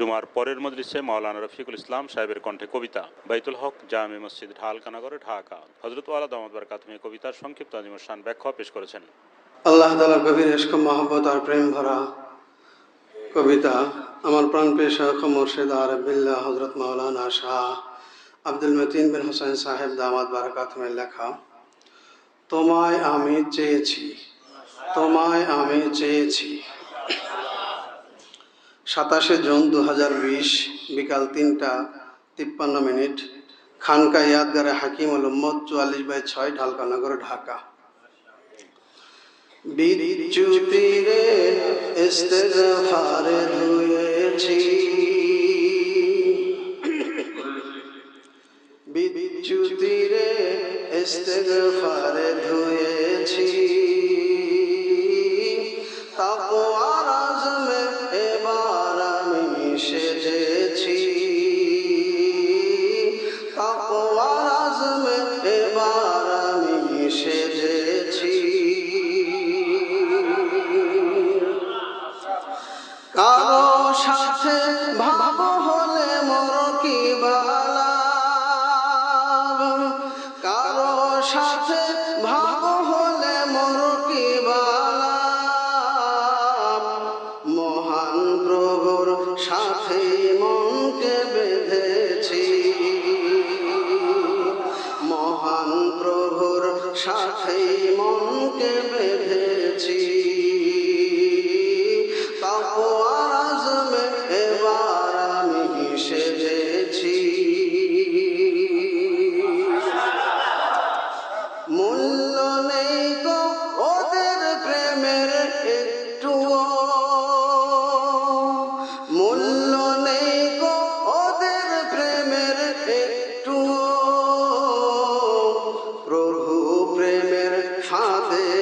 জুমার পরের মজলিসে মাওলানা রফিকুল ইসলাম সাহেবের কণ্ঠে কবিতা। বাইতুল হক, জামে মসজিদ, ঢালকানগর, ঢাকা। হজরত ওয়ালা দামদ বারকাতমি কবিতার সংক্ষিপ্ত আজিমুসান ব্যাখ্যা পেশ করেছেন। আল্লাহ তালার গভীর এশক মহব্বত আর প্রেম ভরা কবিতা আমার প্রাণ পেশাক মুর্শিদ আরবিল্লা হজরত মাওলানা শাহ আব্দুল মতিন বিন হোসেন সাহেব দামাদ বারাকাতমের লেখা, তোমায় আমি চেয়েছি, তোমায় আমি চেয়েছি। সাতাশে জুন দু হাজার বিশ বিকাল তিনটা তিপ্পান্ন মিনিট, খানকা ইয়াদগারে হাকিম উলম্মদ চুয়াল্লিশ বাই ছয়, ঢালকানগর, ঢাকা। বিচ্যুতিরে ইস্তেগফারে ধুয়েছি সাথে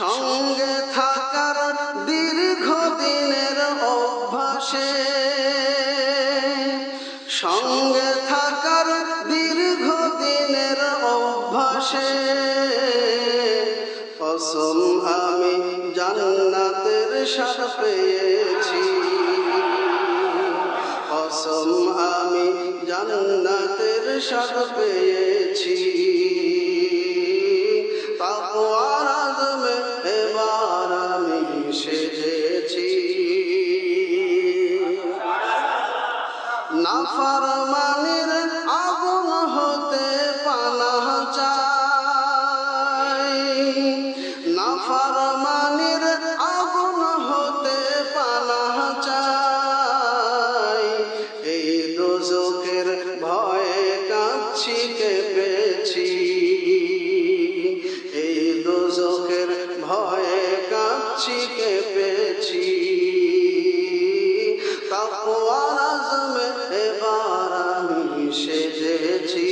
সঙ্গে থাকার দীর্ঘ দিনের অভ্যাসে। সঙ্গে থাকার দীর্ঘ দিনের অভ্যাসে। কসম আমি জান্নাতের স্বাদ পেয়েছি। কসম আমি জান্নাতের স্বাদ পেয়েছি। কেঁপেছি তাকওয়ার আজমে এবার আমি সেজেছি।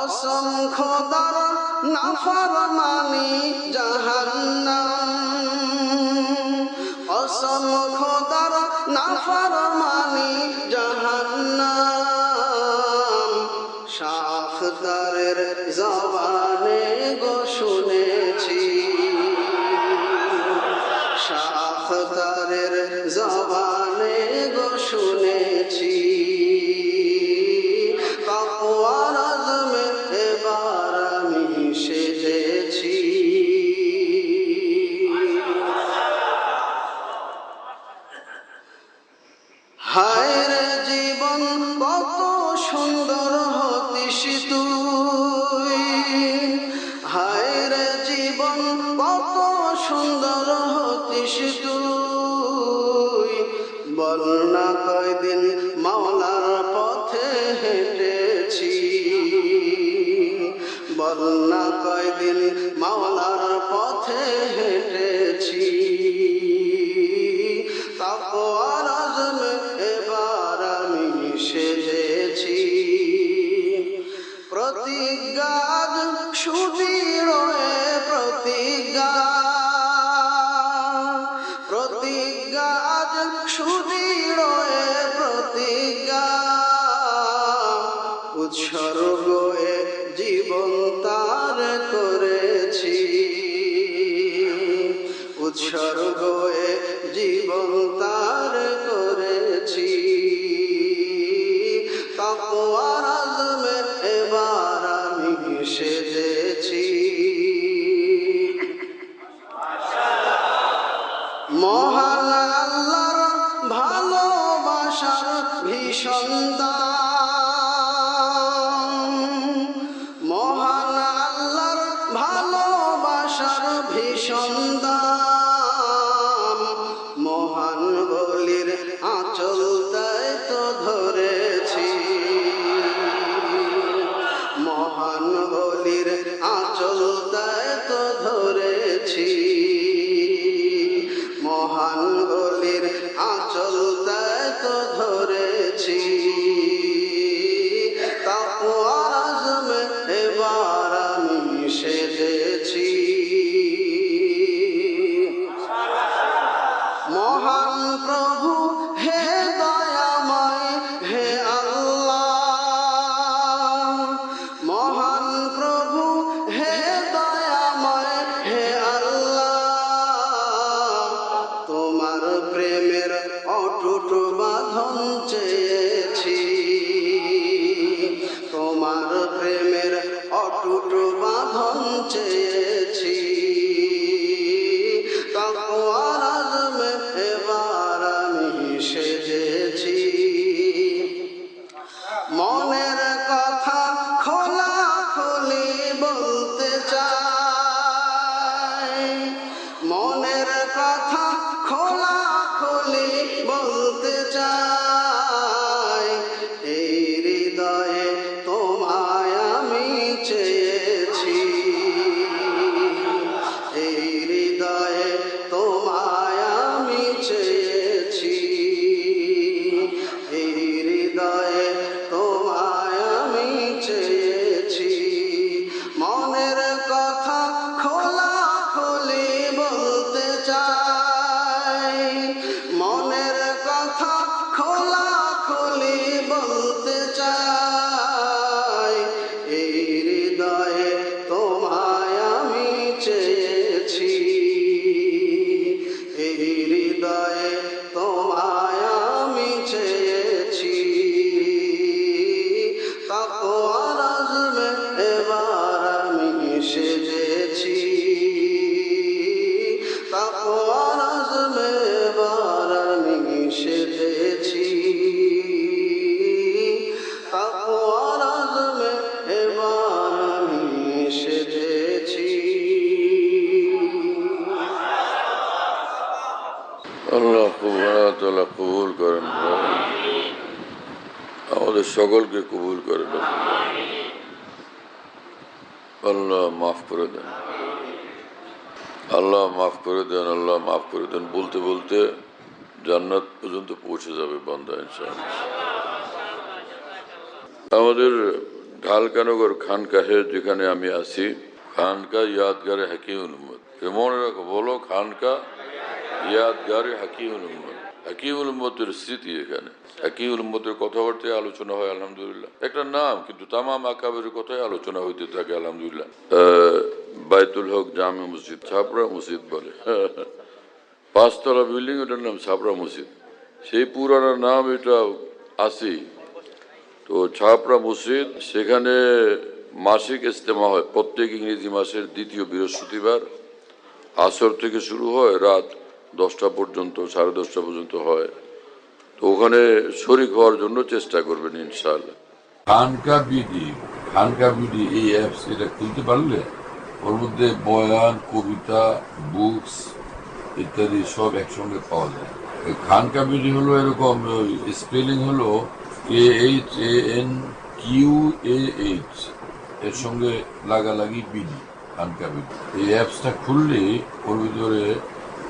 অসংখ্য দর নাফরমানি জাহান্নাম। অসংখ্য দর নাফরমানি জাহান্নাম। শাখদারের জবানে করুন না কয়দিন মাওলার পর উৎসর্গ জীবন তার করেছি। তাকওয়ার এবার আমি সেজেছি। মহান আল্লাহর ভালোবাসার ভীষণ দাম। সকলকে কবুল করেন আল্লাহ মাফ করে দেন। আল্লাহ মাফ করে দেন, আল্লাহ মাফ করে দেন। বলতে বলতে জান্নাত পর্যন্ত পৌঁছে যাবে বান্দা, ইনশাআল্লাহ। আমাদের ঢালকানগর খানকাহে যেখানে আমি আছি, খানকা ইয়াদগারে হাকিম উম্মদ মনে রাখো, বলো, খানকা ইয়াদগারে হাকিম উম্মদ হাকিমুল উম্মতের স্মৃতি এখানে। হাকিমুল উম্মতের কথাবার্তায় আলোচনা হয়, আলহামদুলিল্লাহ। একটা নাম, কিন্তু তামাম আকাবের কথাই আলোচনা হইতে থাকে, আলহামদুলিল্লাহ। বাইতুল হক জামে মসজিদ ছাপড়া মসজিদ বলে। পাঁচতলা বিল্ডিং এটার নাম ছাপড়া মসজিদ। সেই পুরানো নাম এটা আছেই তো ছাপড়া মসজিদ, সেখানে মাসিক ইস্তেমা হয়। প্রত্যেক ইংরেজি মাসের দ্বিতীয় বৃহস্পতিবার। আসর থেকে শুরু হয় রাত দশটা পর্যন্ত, সাড়ে দশটা পর্যন্ত হয়। তো ওখানে শরিক হওয়ার জন্য চেষ্টা করবেন ইনশাআল্লাহ। খানকা বিডি খানকা বিডি এই অ্যাপস এটা খুলতে পারলে ওর মধ্যে বয়ান, কবিতা বুকস ইত্যাদি সব একসঙ্গে পাওয়া যায়। খানকা বিডি হলো এরকম স্পেলিং হলো K H A N Q A H এর সঙ্গে লাগালাগি বিডি, খানকা ভিডিও এই অ্যাপসটা খুললেই ওর ভিতরে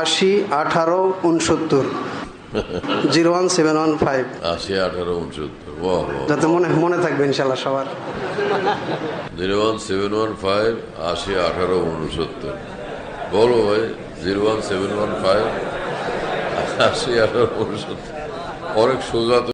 আশি আঠারো উনসত্তর। Zero one seven one five. আশি আঠারো উনসত্তর যাতে মনে মনে থাকবে ইনশাল্লাহ সবার। Zero one seven one five আশি আঠারো উনসত্তর। বলো ভাই zero one seven one five আশি আঠারো উনসত্তর। অনেক সোজা